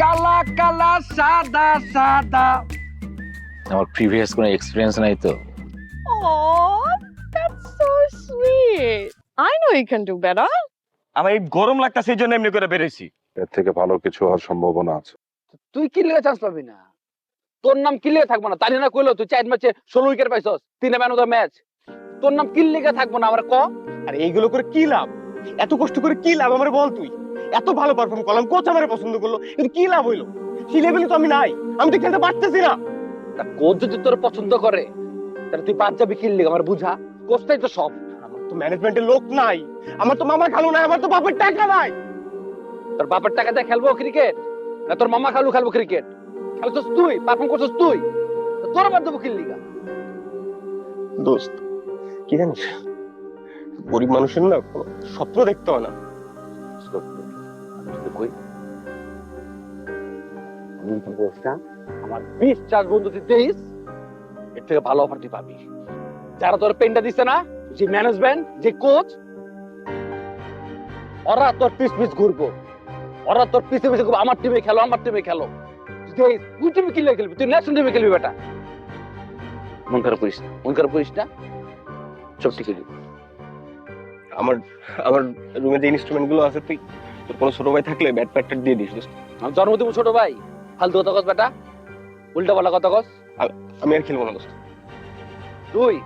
কালা কালা সাদা সাদা। আমার প্রিভিয়াস কোনো এক্সপিরিয়েন্স নাই তো। Oh, that's so sweet. I know you can do better. আমার এই গরম লাগতাছে এই জন্য এমনি করে বেরোইছি। এর থেকে ভালো কিছু হওয়ার সম্ভাবনা আছে। তুই কি লিগে চান্স পাবি না। তোর নাম কি লিগে থাকব না। তাই না কইলো তুই চার ম্যাচে ষোলো উইকেট পাইছস। তিন ম্যান অফ ম্যাচ তোর নাম কি লিগে থাকব না। আমার ক? আর এইগুলো করে কি লাভ? এত কষ্ট করে কি লাভ আমার বল তুই? এত ভালো পারফর্ম করলাম কোচ আমার পছন্দ করল কিন্তু কি লাভ হইল? সেই লেভেলে তো আমি নাই আমি তো খেলতে পারতেছি না। কোচ যদি তোর পছন্দ করে তাহলে তুই বাদ যাবি আমার বুঝা? কোচটাই তো সব। আমার তো ম্যানেজমেন্টের লোক নাই আমার তো মামা খালু নাই আমার তো বাপের টাকা নাই। তোর বাপের টাকা দিয়ে খেলব ক্রিকেট না তোর মামা খালু খেলব ক্রিকেট খেলছস তুই পারফর্ম করছস তুই? তোর বাদ দেবো দোস্ত কি জানিস? গরিব মানুষের না কোনো স্বপ্ন দেখতে হয় না। আমার বিশ চার বন্ধু তুই দিস এর থেকে ভালো অফার তুই পাবি। যারা তোর পেনটা দিচ্ছে না, যে ম্যানেজমেন্ট যে কোচ ওরা তোর পিস পিস ঘুরবো। ওরা তোর পিছে পিছে আমার টিমে খেলো, আমার টিমে খেলো। তুই টিমে কিনলে খেলবি? তুই ন্যাশনাল টিমে খেলবি বেটা। মন খারাপ করিস না, মন খারাপ করিস না। সব ঠিক যাবে। আমার আমার রুমে যে ইনস্ট্রুমেন্টগুলো আছে তুই তোর কোনো ছোট ভাই থাকলে ব্যাট প্যাটটা দিয়ে দিস দোস্ত। আমার জন্মদিন ছোট ভাই। ফালতু কথা কস বেটা। উল্টা পাল্টা কথা কস। আমি আর খেলব না দোস্ত তুই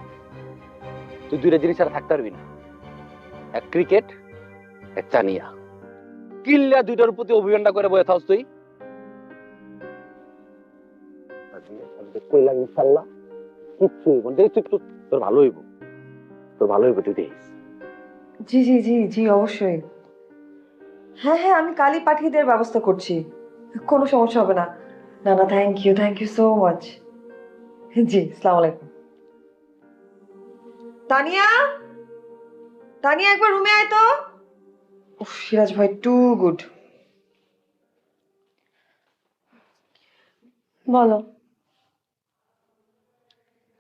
তুই দুইটা জিনিস ছাড়া থাকতে পারবি না। এক ক্রিকেট এক চানিয়া। কিল্লা দুইটার প্রতি অভিযানটা করে বয়ে থাকস তুই। কইলাম ইনশাল্লাহ কিচ্ছু হইব না। তুই তোর- তোর ভালো হইব। তোর ভালো হইব তুই দেখিস। জি জি জি জি অবশ্যই। হ্যাঁ হ্যাঁ আমি কালই পাঠিয়ে দেওয়ার ব্যবস্থা করছি। কোনো সমস্যা হবে না। না না thank you thank you so much জি সালাম আলাইকুম। তানিয়া? তানিয়া একবার রুমে আয় তো। উফ, সিরাজ ভাই টু গুড বলো।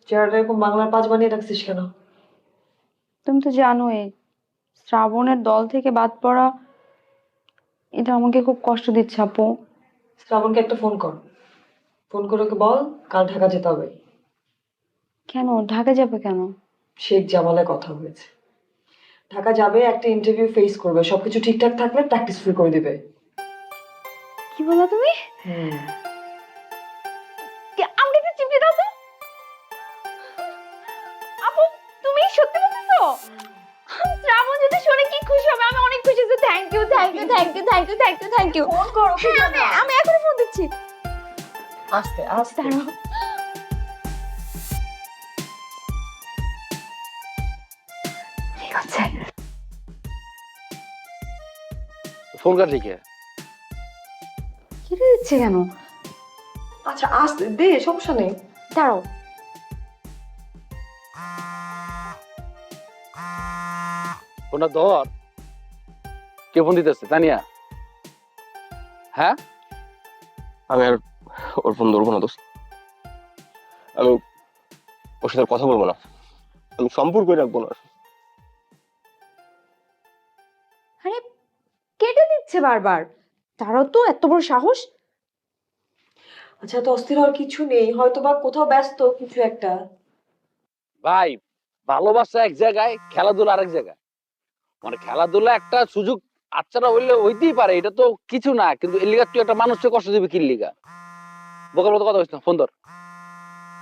চেহারাটা এরকম বাংলার পাঁচ বানিয়ে রাখছিস কেন? তুমি তো জানোই। শ্রাবণের দল থেকে বাদ পড়া এটা আমাকে খুব কষ্ট দিচ্ছে আপু। শ্রাবণকে একটা ফোন কর। ফোন করে ওকে বল কাল ঢাকা যেতে হবে। কেন? ঢাকা যাবে কেন? শেখ জামালে কথা হয়েছে। ঢাকা যাবে একটা ইন্টারভিউ ফেস করবে সবকিছু ঠিকঠাক থাকলে প্র্যাকটিস ফ্রি করে দিবে। কি বলো তুমি? হুম। Thank you thank you thank you thank you phone করো হ্যাঁ আমি আমি এখনই ফোন দিচ্ছি। আস্তে আস্তে। দাঁড়াও। ঠিক আছে। ফোন কাট লিখে কেটে দিচ্ছে কেন? আচ্ছা আস্তে দে সমস্যা নেই। দাঁড়াও। ফোনটা ধর। কে ফোন দিতেছে? তানিয়া? হ্যাঁ? আমি আর ওর ফোন ধরবো না দোস্ত। আমি ওর সাথে আর কথা বলব না। আমি সম্পর্কই রাখব না আরে কেটে দিচ্ছে বারবার। তারাও তো এত বড় সাহস? আচ্ছা তো অস্থির হওয়ার কিছু নেই। হয়তো বা কোথাও ব্যস্ত কিছু একটা। ভাই ভালোবাসা এক জায়গায় খেলাধুলা আরেক জায়গায়। মানে খেলাধুলা একটা সুযোগ আচ্ছারা হইলে হইতেই পারে এটা তো কিছু না কিন্তু এর লিগা তুই একটা মানুষকে কষ্ট দিবি কি লিগা? বোকার মতো কথা বলিস না ফোন ধর।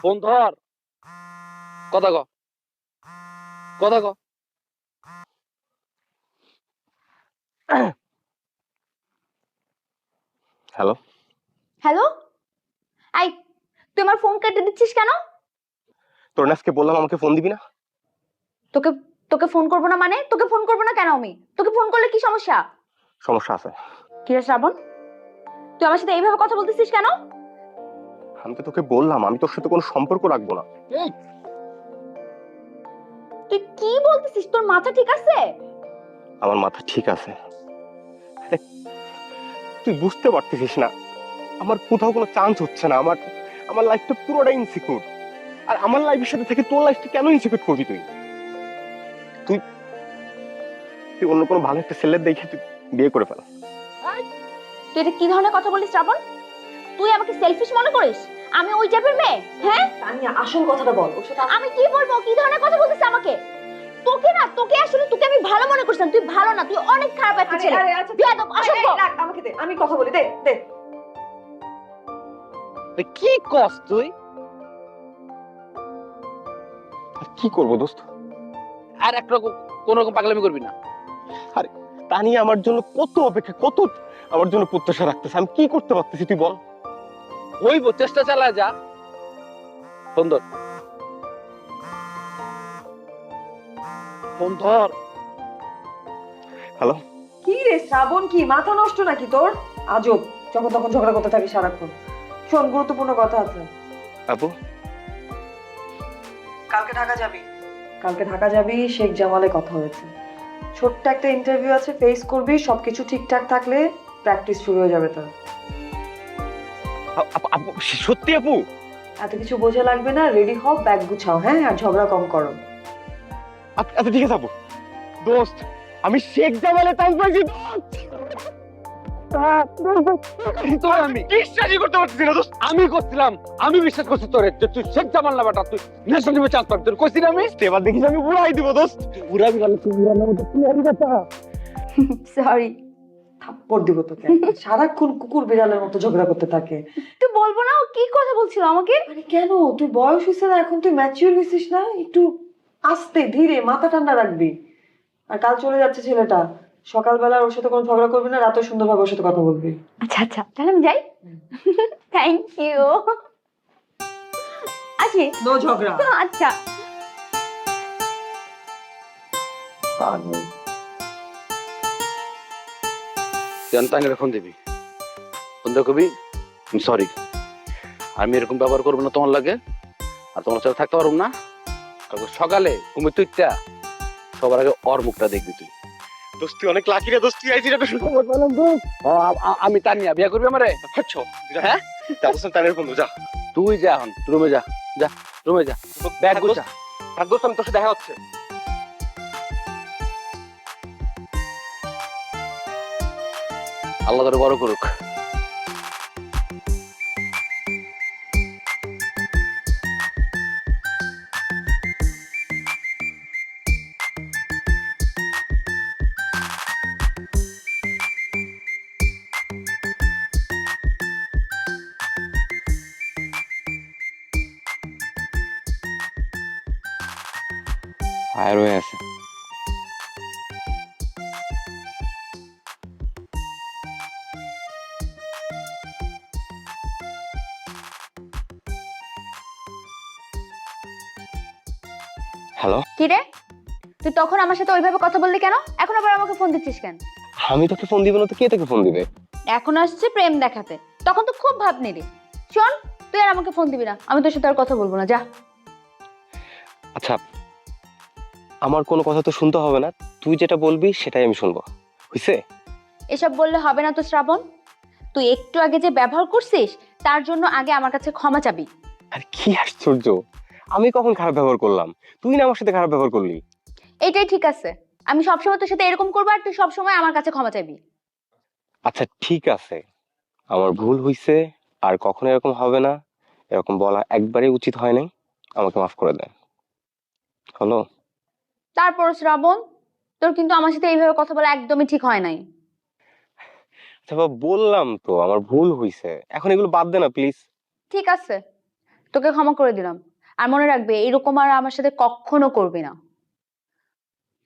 ফোন ধর। কথা ক। কথা ক। হ্যালো হ্যালো আই তুই আমার ফোন কেটে দিচ্ছিস কেন? তোর নাফকে বললাম আমাকে ফোন দিবি না? তোকে তোকে ফোন করব না মানে? তোকে ফোন করব না কেন আমি? তোকে ফোন করলে কি সমস্যা? সমস্যা আছে। কি রে শ্রাবণ? তুই আমার সাথে এইভাবে কথা বলতেছিস কেন? আমি তো তোকে বললাম আমি তোর সাথে কোনো সম্পর্ক রাখব না। তুই কি বলতেছিস? তোর মাথা ঠিক আছে? আমার মাথা ঠিক আছে। তুই বুঝতে পারতেছিস না আমার কোথাও কোনো চান্স হচ্ছে না আমার আমার লাইফটা পুরোটা ইনসিকিউর আর আমার লাইফের সাথে থেকে তোর লাইফটা কেন ইনসিকিউর করবি তুই? তুই তুই অন্য কোনো ভালো একটা ছেলের দেখে তুই বিয়ে করে ফেল। তুই এটা কি ধরনের কথা বলিস শ্রাবণ তুই আমাকে সেলফিশ মনে করিস? আমি ওই টাইপের মেয়ে হ্যাঁ? তানিয়া আসল কথাটা বল ওর সাথে আমি কি বলব? কি ধরনের কথা বলতিস আমাকে? তোকে না তোকে আসলে তোকে আমি ভালো মনে করছিলাম তুই ভালো না তুই অনেক খারাপ একটা আরে, ছেলে। আরে, আচ্ছা, বেয়াদব, অসভ্য। আমাকে দে আমি কথা বলি দে দে। তুই কি কস তুই? কি করব দোস্ত? আর একটা কোন রকম পাগলামি করবি না। তা নিয়ে আমার জন্য কত অপেক্ষা কত আমার জন্য প্রত্যাশা রাখতেছে আমি কি করতে পারতেছি তুই বল। হইব চেষ্টা চালা যা। ধর ফোন ধর কি রে শ্রাবণ কি মাথা নষ্ট নাকি তোর? আজব যখন তখন ঝগড়া করতে থাকি সারাক্ষণ। শোন গুরুত্বপূর্ণ কথা আছে। আপু। কালকে ঢাকা যাবি? কালকে ঢাকা যাবি শেখ জামালে কথা হয়েছে। ছোট্ট একটা ইন্টারভিউ আছে ফেস করবি সবকিছু ঠিকঠাক থাকলে প্র্যাকটিস শুরু হয়ে যাবে তোর। সত্যি আপু? এত কিছু বোঝা লাগবে না রেডি হও ব্যাগ গুছাও হ্যাঁ? আর ঝগড়া কম করো। আচ্ছা ঠিক আছে আপু। দোস্ত আমি শেখ জামালে চান্স পাইছি আমি বিশ্বাসই করতে পারতেছি না দোস্ত। আমি করছিলাম আমি বিশ্বাস করছি তোরে তুই শেখ জামাল না বেটা তুই ন্যাশনাল টিমে চান্স পাবি। তোর কইছি না আমি? এবার দেখিস আমি উড়াই দিব দোস্ত। উড়াবি গেল তুই উড়ানোর মধ্যে তুই হারি সরি থাপ্পড় দিব তোকে সারাক্ষণ কুকুর বিড়ালের মতো ঝগড়া করতে থাকে। তুই বলব না ও কি কথা বলছিল আমাকে? আরে কেন? তুই বয়স হয়েছে না এখন তুই ম্যাচিউর হয়েছিস না? একটু আস্তে ধীরে মাথা ঠান্ডা রাখবি। আর কাল চলে যাচ্ছে ছেলেটা। সকালবেলা ওর সাথে কোনো ঝগড়া করবি না রাতে সুন্দরভাবে ওর সাথে কথা বলবি। আচ্ছা আচ্ছা তাহলে আমি যাই। থ্যাংক ইউ আসি নো ঝগড়া। আচ্ছা। জানতাঙ্গের ফোন দিবি? ফোন কবি সরি আমি এরকম ব্যবহার করব না তোমার লাগে। আর তোমার সাথে থাকতে পারব না। কালকে সকালে ঘুমে তুইটা সবার আগে ওর মুখটা দেখবি তুই। দোস্ত তুই অনেক লাকি রে দোস্তি আইছি রে সুখবর পেলাম তো আ- আমি তার বিয়া করবি আমারে? আচ্ছা হ্যাঁ? যা দোস্ত তানের বন্ধু যা। তুই যা এখন রুমে যা যা রুমে যা। ব্যাগ গুছা। থাক দোস্ত আমি তোর সাথে দেখা হচ্ছে। আল্লাহ তোর বড় করুক। হ্যালো? কি রে তুই তখন আমার সাথে ওইভাবে কথা বললি কেন? এখন আবার আমাকে ফোন দিচ্ছিস কেন? আমি তোকে ফোন দিব না তো কে তোকে ফোন দিবে? এখন আসছে প্রেম দেখাতে। তখন তো খুব ভাব নিলি শোন তুই আর আমাকে ফোন দিবি না। আমি তোর সাথে আর কথা বলব না যা। আচ্ছা আমার কোনো কথা তো শুনতে হবে না। তুই যেটা বলবি সেটাই আমি শুনব। হইছে? এসব বললে হবে না তো শ্রাবণ? তুই একটু আগে যে ব্যবহার করছিস তার জন্য আগে আমার কাছে ক্ষমা চাবি। আর কি আশ্চর্য! আমি কখন খারাপ ব্যবহার করলাম? তুই না আমার সাথে খারাপ ব্যবহার করলি? এটাই ঠিক আছে। আমি সবসময় তোর সাথে এরকম করব আর তুই সবসময় আমার কাছে ক্ষমা চাইবি। আচ্ছা ঠিক আছে। আমার ভুল হইছে আর কখনো এরকম হবে না। এরকম বলা একবারেই উচিত হয় নাই। আমাকে মাফ করে দেন হলো? তারপর শ্রাবণ তোর কিন্তু আমার সাথে এইভাবে কথা বলা একদমই ঠিক হয় নাই। আচ্ছা বাবা, বললাম তো আমার ভুল হইছে। এখন এগুলো বাদ দে না প্লিজ ঠিক আছে। তোকে ক্ষমা করে দিলাম। আর মনে রাখবে এরকম আর আমার সাথে কখনো করবি না।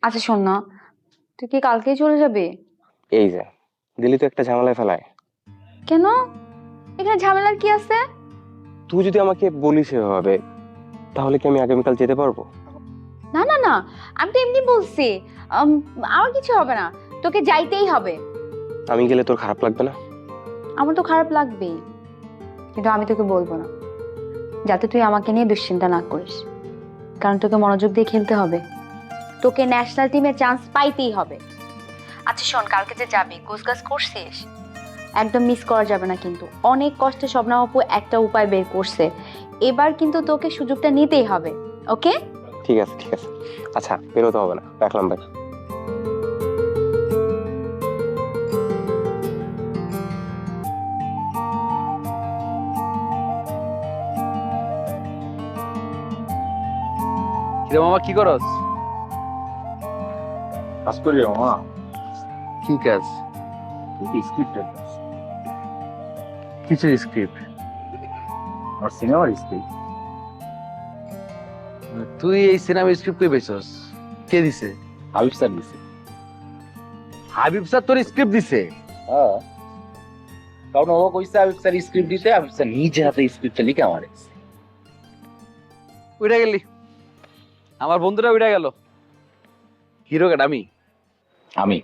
আচ্ছা শোন না তুই কি কালকেই চলে যাবে? এই যে দিলি তো একটা ঝামেলায় ফেলায়। কেন? এখানে ঝামেলার কি আছে? তুই যদি আমাকে বলিস এভাবে তাহলে কি আমি আগামীকাল যেতে পারব? না না না আমি তো এমনি বলছি আম, আমার কিছু হবে না তোকে যাইতেই হবে। আমি গেলে তোর খারাপ লাগবে না? আমার তো খারাপ লাগবেই কিন্তু আমি তোকে বলব না। যাতে তুই আমাকে নিয়ে দুশ্চিন্তা না করিস। কারণ তোকে মনোযোগ দিয়ে খেলতে হবে। তোকে ন্যাশনাল টিমে চান্স পাইতেই হবে। আচ্ছা শোন, কালকে যে যাবি, গোছগাছ করছিস? একদম মিস করা যাবে না কিন্তু। অনেক কষ্টে শবনাম আপু একটা উপায় বের করছে। এবার কিন্তু তোকে সুযোগটা নিতেই হবে ওকে ঠিক আছে ঠিক আছে। আচ্ছা বেরোতে হবে না। রাখলাম ভাই কিরে মামা কি করস? কাজ করি মামা। ঠিক আছে স্ক্রিপ্ট কিছু স্ক্রিপ্ট আমার সিনেমার স্ক্রিপ্ট তুই এই সিনেমা স্ক্রিপ্ট কই পেছস কে দিছে? হাবিব স্যার দিছে। হাবিব স্যার তোর স্ক্রিপ্ট দিছে? হ্যাঁ। কারণ ও কইছে হাবিব স্যার স্ক্রিপ্ট দিতে হাবিব স্যার নিজে হাতে স্ক্রিপ্টটা লিখে আমার উঠে গেলি আমার বন্ধুরা উঠে গেল। হিরো কেন আমি? আমি।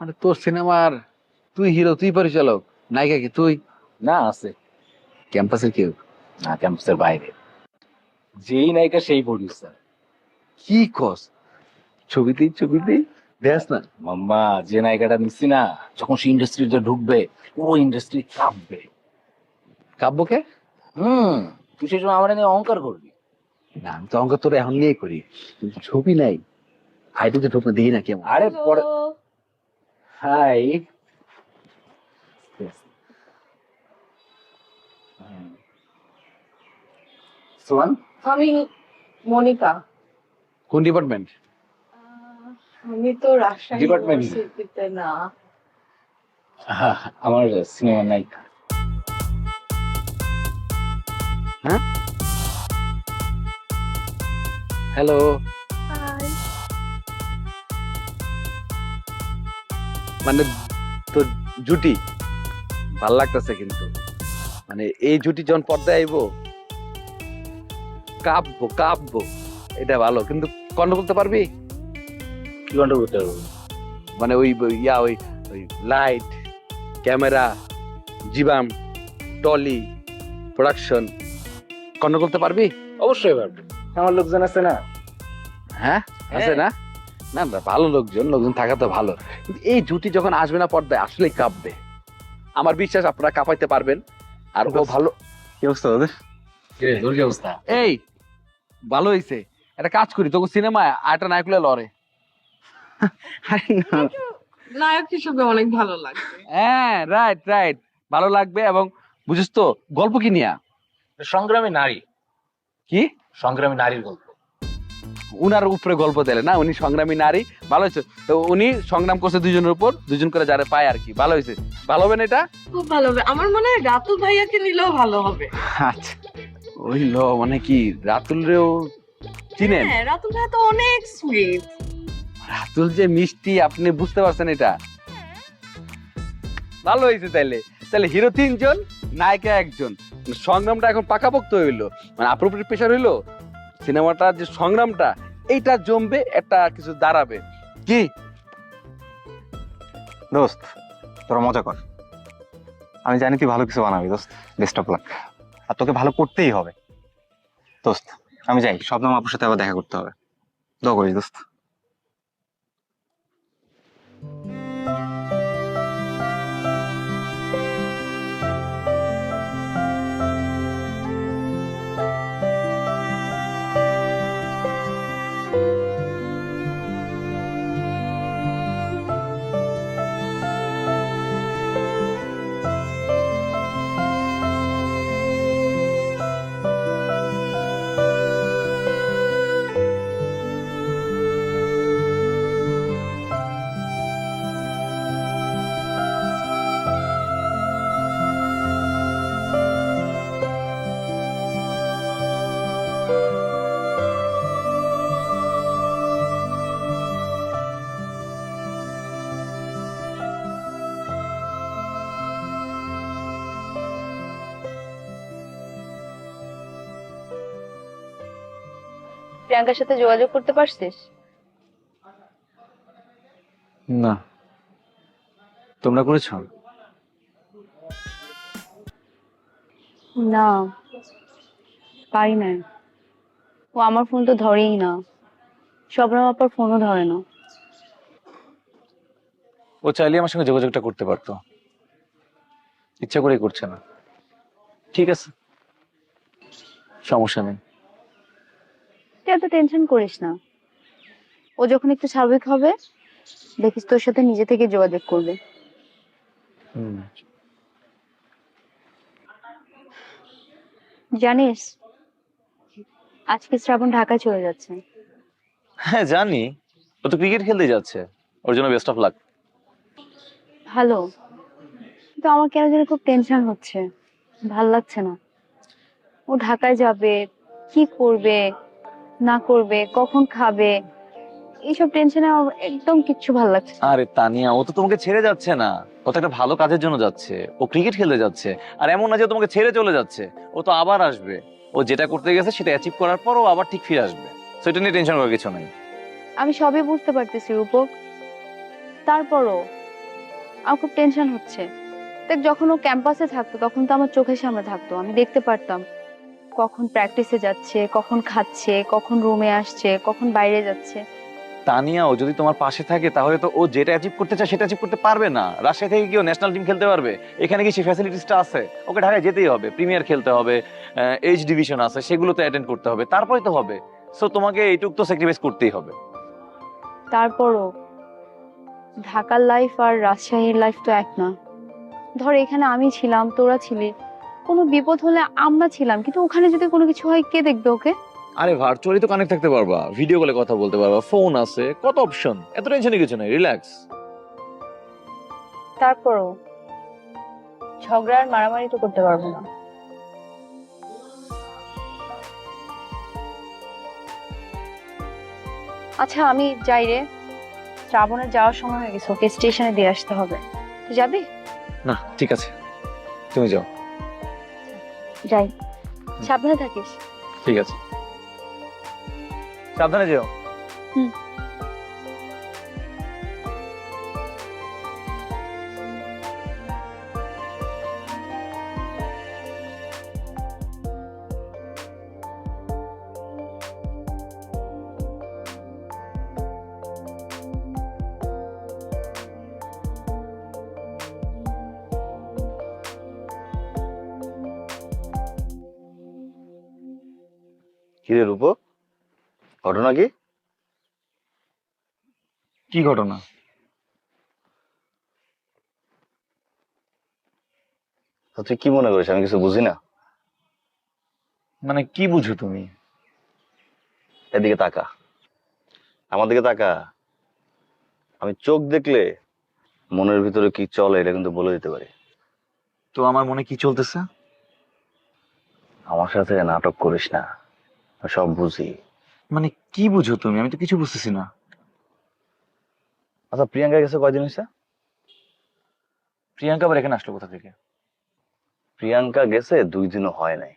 মানে তোর সিনেমার তুই হিরো তুই পরিচালক। নায়িকা কি তুই? না আছে। ক্যাম্পাসের কেউ? না ক্যাম্পাসের বাইরে। যেই নায়িকা সেই প্রডিউসার কি কস? ছবিতেই ছবিতেই দেখ না। মাম্মা যে নায়িকাটা নিচ্ছি না যখন সে ইন্ডাস্ট্রিতে ঢুকবে পুরো ইন্ডাস্ট্রি কাঁপবে। কাব্যকে হুম তুই সেই সময় আমার নিয়ে অহংকার করবি। না আমি তো অঙ্ক তোর এখন নিয়েই করি। কিন্তু ছবি নাই। হাইটুতে ঢুকতে দিই না কেমন। আরে পরে হাই। সোয়ান আমি মনিকা। কোন ডিপার্টমেন্ট? আমি তো রাজশাহী. ইউনিভার্সিটিতে না। আমার সিনেমার নায়িকা হ্যালো মানে তোর জুটি ভালো লাগতেছে কিন্তু। মানে এই জুটি যখন পর্দায় আইবো কাঁপবো কাঁপবো এটা ভালো। কিন্তু কন্ট্রোল করতে পারবি? কি কন্ট্রোল করতে পারব? মানে ওই ইয়া ওই ওই লাইট ক্যামেরা জিবাম টলি প্রোডাকশন কন্ট্রোল করতে পারবি? অবশ্যই পারব। আমার লোকজন আছে না? হ্যাঁ? আছে না? না না ভালো লোকজন লোকজন থাকা তো ভালো। কিন্তু এই জুটি যখন আসবে না পর্দায় আসলেই কাঁপবে। আমার বিশ্বাস আপনারা কাঁপাইতে পারবেন। আর ও ভালো কি অবস্থা দাদা? তোর কি অবস্থা? এই ভালো হইছে। একটা কাজ করি তোকে সিনেমায় আটা নায়কুলে লড়ে। নায়ক হিসেবে অনেক ভালো লাগবে। হ্যাঁ রাইট রাইট ভালো লাগবে এবং বুঝিস তো গল্প কি নিয়া? সংগ্রামী নারী। কি? সংগ্রামী নারীর গল্প। উনার উপরে গল্প দিলে না? উনি সংগ্রামী নারী ভালো হয়েছে। তো উনি সংগ্রাম করছে দুজনের উপর দুজন করে যারা পায় আর কি ভালো হয়েছে। ভালো হবে না এটা? খুব ভালো হবে। আমার মনে হয় রাতুল ভাইয়াকে নিলেও ভালো হবে। আচ্ছা ওই ল মানে কি রাতুল রেও চিনেন? হ্যাঁ রাতুল ভাইয়া তো অনেক সুইট রাতুল যে মিষ্টি আপনি বুঝতে পারছেন এটা? ভালো হয়েছে তাইলে। তাহলে হিরো তিনজন নায়িকা একজন। সংগ্রামটা এখন পাকাপোক্ত হইল। মানে আপ্রোপ্রিয়েট প্রেশার হইল, সিনেমাটা যে সংগ্রামটা, এইটা জমবে, একটা কিছু দাঁড়াবে। কি? দোস্ত, তোরা মজা কর। আমি জানি তুই ভালো কিছু বানাবি, দোস্ত। বেস্ট অফ লাক আর তোকে ভালো করতেই হবে। দোস্ত, আমি যাই। শবনম আপুর সাথে আবার দেখা করতে হবে। দোয়া করিস, দোস্ত। প্রিয়াঙ্কার সাথে যোগাযোগ করতে পারছিস? না। তোমরা করেছ? না। পারি না। ও আমার ফোন তো ধরেই না। সবরাম আপার ফোনও ধরে না। ও চাইলে আমার সঙ্গে যোগাযোগটা করতে পারতো। ইচ্ছা করেই করছে না। ঠিক আছে। সমস্যা নেই। এত টেনশন করিস না। ও যখন একটু স্বাভাবিক হবে দেখিস তোর সাথে নিজে থেকে যোগাযোগ করবে। জানিস আজকে শ্রাবণ ঢাকায় চলে যাচ্ছে। হ্যাঁ জানি। ও তো ক্রিকেট খেলতে যাচ্ছে। ওর জন্য বেস্ট অফ লাক ভালো কিন্তু আমার কেন যেন খুব টেনশন হচ্ছে। ভালো লাগছে না। ও ঢাকায় যাবে কি করবে? না করবে কখন খাবে এইসব টেনশনে আমার একদম কিচ্ছু ভালো লাগছে না। আরে তানিয়া ও তো তোমাকে ছেড়ে যাচ্ছে না। ও তো একটা ভালো কাজের জন্য যাচ্ছে। ও ক্রিকেট খেলতে যাচ্ছে। আর এমন না যে ও তোমাকে ছেড়ে চলে যাচ্ছে। ও তো আবার আসবে। ও যেটা করতে গেছে সেটা অ্যাচিভ করার পর ও আবার ঠিক ফিরে আসবে। সো এটা নিয়ে টেনশন করার কিছু নেই। আমি সবই বুঝতে পারতেছি রূপক। তারপরও আমার খুব টেনশন হচ্ছে। দেখ যখন ও ক্যাম্পাসে থাকতো তখন তো আমার চোখের সামনে থাকতো। আমি দেখতে পারতাম। কখন প্র্যাকটিসে যাচ্ছে কখন খাচ্ছে কখন রুমে আসছে কখন বাইরে যাচ্ছে। তানিয়া ও যদি তোমার পাশে থাকে তাহলে তো ও যেটা অ্যাচিভ করতে চায় সেটা অ্যাচিভ করতে পারবে না। রাজশাহী থেকে কি ও ন্যাশনাল টিম খেলতে পারবে? এখানে কি সেই ফ্যাসিলিটিসটা আছে? ওকে ঢাকায় যেতেই হবে প্রিমিয়ার খেলতে হবে এইচ ডিভিশন আছে সেগুলোতে অ্যাটেন্ড করতে হবে তারপরে তো হবে। সো তোমাকে এইটুক তো স্যাক্রিফাইস করতেই হবে। তারপরও ঢাকার লাইফ আর রাজশাহীর লাইফ তো এক না। ধর এখানে আমি ছিলাম তোরা ছিলি। কোনো বিপদ হলে আমরা ছিলাম কিন্তু ওখানে যদি কোনো কিছু হয় কে দেখবে ওকে? আরে ভার্চুয়ালি তো কানেক্ট থাকতে পারবা। ভিডিও কলে কথা বলতে পারবা। ফোন আছে কত অপশন এত টেনশনের কিছু নাই রিল্যাক্স তারপরও ঝগড়া আর মারামারি তো করতে পারব না। আচ্ছা আমি যাই রে। শ্রাবণের যাওয়ার সময় হয়ে গেছে ওকে স্টেশনে দিয়ে আসতে হবে। তুই যাবি? না ঠিক আছে। তুমি যাও। যাই। সাবধানে থাকিস। ঠিক আছে। সাবধানে যেও। কিরে রূপ ঘটনা কি? কি ঘটনা? তুই কি মনে করিস? আমি কিছু বুঝি না? মানে কি বুঝো তুমি? এদিকে তাকা। আমার দিকে তাকা। আমি চোখ দেখলে মনের ভিতরে কি চলে এটা কিন্তু বলে দিতে পারি। তো আমার মনে কি চলতেছে? আমার সাথে নাটক করিস না। সব বুঝি। মানে কি বুঝো তুমি? আমি তো কিছু বুঝতেছি না। আচ্ছা প্রিয়াঙ্কা গেছে কয়দিন হয়েছে প্রিয়াঙ্কা আবার এখানে আসলো কোথা থেকে? প্রিয়াঙ্কা গেছে দুই দিনও হয় নাই।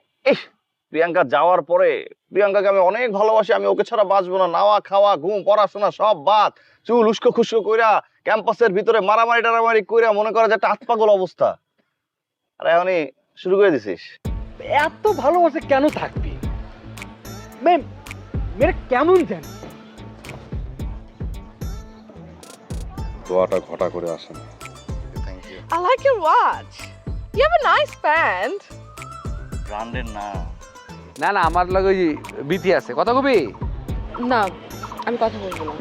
প্রিয়াঙ্কা যাওয়ার পরে প্রিয়াঙ্কাকে আমি অনেক ভালোবাসি আমি ওকে ছাড়া বাঁচবো না। নাওয়া খাওয়া ঘুম পড়াশোনা সব বাদ। চুল উস্কো খুস্কো কইরা ক্যাম্পাসের ভিতরে মারামারি টারামারি কইরা মনে করে যে একটা আতপাগল অবস্থা। আর এখনই শুরু করে দিছিস। এত ভালোবাসে কেন থাকবি? ম্যাম মেয়েরা কেমন জানি দোয়াটা ঘটা করে আসেন। I like your watch. You have a nice band. ব্র্যান্ডের না। না না আমার লাগে ওই বিতি আছে। কথা কবি? না আমি কথা বলব না।